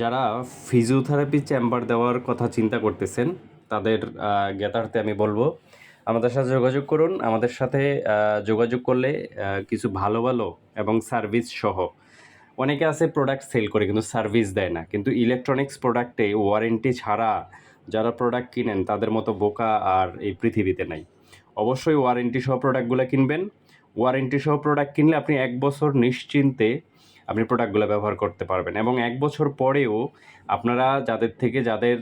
যারা physiotherapy chamber দেওয়ার কথা চিন্তা করতেছেন, তাদের জ্ঞাতার্থে আমি বলব, আমাদের সাথে যোগাযোগ করুন। আমাদের সাথে যোগাযোগ করলে কিছু ভালো ভালো এবং সার্ভিস সহ, অনেকে আছে প্রোডাক্ট সেল করে কিন্তু সার্ভিস দেয় না। কিন্তু ইলেকট্রনিক্স প্রোডাক্টে ওয়ারেন্টি ছাড়া যারা প্রোডাক্ট কিনেন, তাদের মতো বোকা আর এই পৃথিবীতে নাই। অবশ্যই ওয়ারেন্টি সহ প্রোডাক্টগুলো কিনবেন। ওয়ারেন্টি সহ প্রোডাক্ট কিনলে আপনি এক বছর নিশ্চিন্তে আপনি প্রোডাক্টগুলো ব্যবহার করতে পারবেন। এবং এক বছর পরেও আপনারা যাদের থেকে যাদের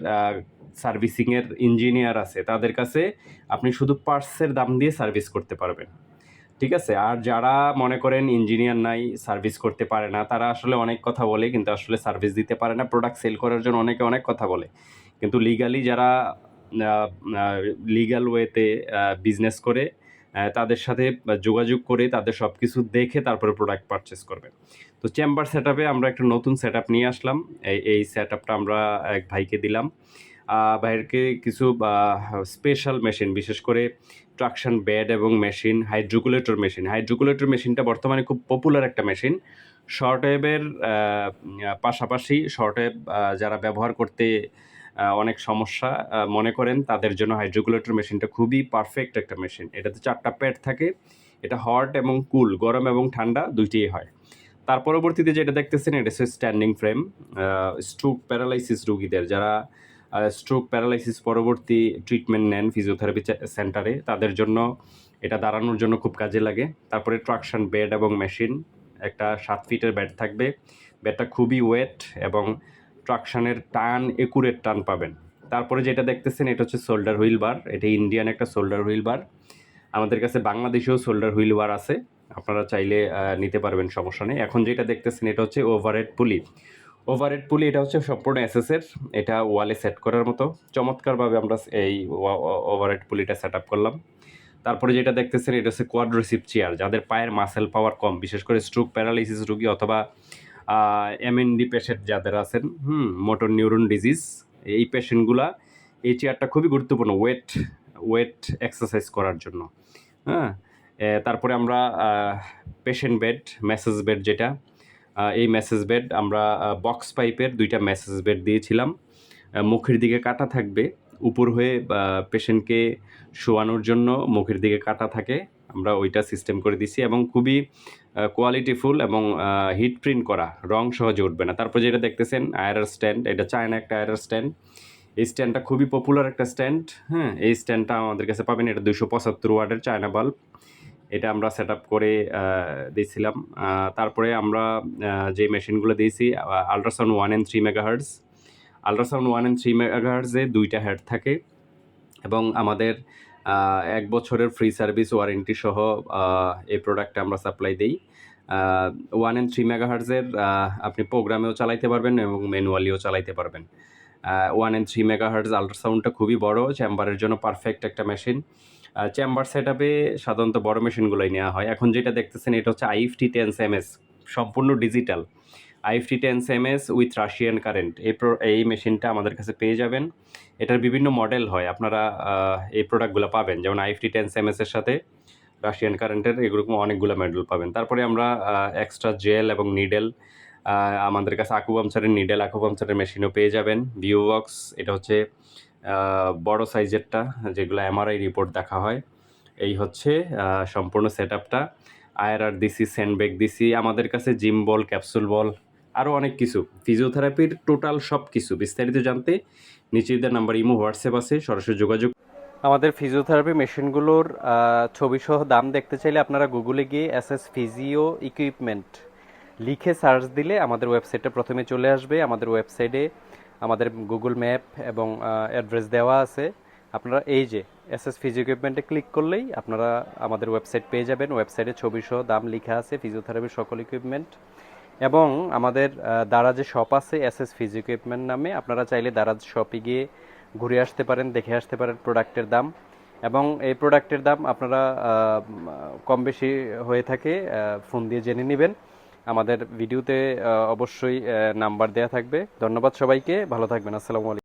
সার্ভিসিংয়ের ইঞ্জিনিয়ার আছে, তাদের কাছে আপনি শুধু পার্টসের দাম দিয়ে সার্ভিস করতে পারবেন। ঠিক আছে? আর যারা মনে করেন ইঞ্জিনিয়ার নাই সার্ভিস করতে পারে না, তারা আসলে অনেক কথা বলে, কিন্তু আসলে সার্ভিস দিতে পারে না প্রোডাক্ট সেল করার জন্য অনেকে অনেক কথা বলে। কিন্তু লিগালি যারা লিগ্যাল ওয়েতে বিজনেস করে তাদের সাথে যোগাযোগ করে তাদের সব কিছু দেখে তারপরে প্রোডাক্ট পারচেস করবে। তো চেম্বার সেট আমরা একটা নতুন সেট নিয়ে আসলাম। এই সেট আমরা এক ভাইকে দিলাম। ভাইয়েরকে কিছু স্পেশাল মেশিন বিশেষ করে ট্রাকশন বেড এবং মেশিন হাইড্রোকুলেটর মেশিন হাইড্রোকুলেটর মেশিনটা বর্তমানে খুব পপুলার একটা মেশিন শর্ট পাশাপাশি শর্ট যারা ব্যবহার করতে অনেক সমস্যা মনে করেন তাদের জন্য হাইড্রোকুলেটর মেশিনটা খুবই পারফেক্ট একটা মেশিন এটাতে চারটা প্যাড থাকে, এটা হট এবং কুল গরম এবং ঠান্ডা দুইটিই হয়। তার পরবর্তীতে যেটা দেখতেছেন, এটা হচ্ছে স্ট্যান্ডিং ফ্রেম স্ট্রোক প্যারালাইসিস রোগীদের। যারা স্ট্রোক প্যারালাইসিস পরবর্তী ট্রিটমেন্ট নেন ফিজিওথেরাপি সেন্টারে তাদের জন্য এটা দাঁড়ানোর জন্য খুব কাজে লাগে। তারপরে ট্রাকশন বেড এবং মেশিন একটা সাত ফিটের বেড থাকবে। বেডটা খুবই ওয়েট এবং ট্রাকশনের টান, একুরেট টান পাবেন। তারপরে যেটা দেখতেছেন, এটা হচ্ছে শোল্ডার হুইল বার। এটা ইন্ডিয়ান একটা শোল্ডার হুইল বার। আমাদের কাছে বাংলাদেশেও শোল্ডার হুইল বার আছে। আপনারা চাইলে নিতে পারবেন, সমস্যা নেই। এখন যেটা দেখতেছেন, এটা হচ্ছে ওভারহেড পুলি। ওভারহেড পুলি, এটা হচ্ছে সম্পূর্ণ এসএসের এটা ওয়ালে সেট করার মতো। চমৎকারভাবে আমরা এই ওভারহেড পুলিটা সেট আপ করলাম। তারপরে যেটা দেখতেছেন, এটা হচ্ছে কোয়াড্রেসিভ চেয়ার যাদের পায়ের মাসেল পাওয়ার কম, বিশেষ করে স্ট্রোক প্যারালাইসিস রোগী অথবা এমএনডি পেশেন্ট যাদের আছেন, হুম মোটর নিউরন ডিজিজ এই পেশেন্টগুলা এই চেয়ারটা খুবই গুরুত্বপূর্ণ ওয়েট ওয়েট এক্সারসাইজ করার জন্য হ্যাঁ? তারপরে আমরা পেশেন্ট বেড মেসেজ বেড যেটা এই মেসেজ বেড আমরা বক্স পাইপের দুইটা মেসেজ বেড দিয়েছিলাম। মুখের দিকে কাটা থাকবে, উপর হয়ে পেশেন্টকে শোয়ানোর জন্য মুখের দিকে কাটা থাকে, আমরা ওইটা সিস্টেম করে দিছি এবং খুবই কোয়ালিটিফুল এবং হিট প্রিন্ট করা। রং সহজে উঠবে না। তারপর যেটা দেখতেছেন আয়ারার স্ট্যান্ড এটা চায়না একটা আয়ারার স্ট্যান্ড এই স্ট্যান্ডটা খুবই পপুলার একটা স্ট্যান্ড হ্যাঁ? এই স্ট্যান্ডটা আমাদের কাছে পাবেন, এটা দুশো পঁচাত্তর ওয়ার্ডের চায়না বাল্ব এটা আমরা সেট আপ করে দিয়েছিলাম। তারপরে আমরা যে মেশিনগুলো দিয়েছি ultrasound one and three megahertz ultrasound one and three মেগাহার্টসে দুইটা হেড থাকে এবং আমাদের এক বছরের ফ্রি সার্ভিস ওয়ারেন্টি সহ এই প্রোডাক্টটা আমরা সাপ্লাই দিই। ওয়ান অ্যান্ড থ্রি মেগাহার্টসের আপনি প্রোগ্রামেও চালাইতে পারবেন এবং ম্যানুয়ালিও চালাইতে পারবেন। ওয়ান অ্যান্ড থ্রি মেগাহার্টস আলট্রাসাউন্ডটা খুবই বড় চেম্বারের জন্য পারফেক্ট একটা মেশিন চেম্বার সেট আপে সাধারণত বড় মেশিনগুলোই নেওয়া হয়। এখন যেটা দেখতেছেন, এটা হচ্ছে আইএফটি টেন্স এম এস সম্পূর্ণ digital IFT TENS M S with Russian current. এই এই মেশিনটা আমাদের কাছে পেয়ে যাবেন। এটার বিভিন্ন মডেল হয়। আপনারা এই প্রোডাক্টগুলো পাবেন। যেমন আইএফটি টেন্স এম এস এর সাথে রাশিয়ান কারেন্টের এরকম অনেকগুলো মডেল পাবেন। তারপরে আমরা এক্সট্রা জেল এবং নিডেল আমাদের কাছে আকুপামচারের নিডেল আকুপামচারের মেশিনও পেয়ে যাবেন। ভিউ বক্স এটা হচ্ছে বড় সাইজেরটা যেগুলো এমআরআই রিপোর্ট দেখা হয়। এই হচ্ছে সম্পূর্ণ সেট আপটা আয়ারআর দিছি স্যান্ডব্যাগ দিছি আমাদের কাছে জিম বল ক্যাপসুল বল আরও অনেক কিছু। ফিজিওথেরাপির টোটাল সব কিছু বিস্তারিত জানতে নিচেদের নাম্বার, ইমো, হোয়াটসঅ্যাপ আছে, সরাসরি যোগাযোগ আমাদের ফিজিওথেরাপি মেশিনগুলোর ছবি সহ দাম দেখতে চাইলে আপনারা গুগলে গিয়ে এস এস ফিজিও ইকুইপমেন্ট লিখে সার্চ দিলে আমাদের ওয়েবসাইটটা প্রথমে চলে আসবে। আমাদের ওয়েবসাইটে আমাদের গুগল ম্যাপ এবং অ্যাড্রেস দেওয়া আছে। আপনারা এই যে এস এস ফিজিও ইকুইপমেন্টে ক্লিক করলেই আপনারা আমাদের ওয়েবসাইট পেয়ে যাবেন। ওয়েবসাইটে ছবি সহ দাম লেখা আছে ফিজিওথেরাপির সকল ইকুইপমেন্ট এবং আমাদের দারাজে শপ আছে এস এস ফিজিও ইকুইপমেন্ট নামে। আপনারা চাইলে দারাজ শপে গিয়ে ঘুরে আসতে পারেন, দেখে আসতে পারেন প্রোডাক্টের দাম। এবং এই প্রোডাক্টের দাম আপনারা কম বেশি হয়ে থাকে ফোন দিয়ে জেনে নেবেন। আমাদের ভিডিওতে অবশ্যই নাম্বার দেয়া থাকবে। ধন্যবাদ সবাইকে, ভালো থাকবেন, আসসালামু আলাইকুম।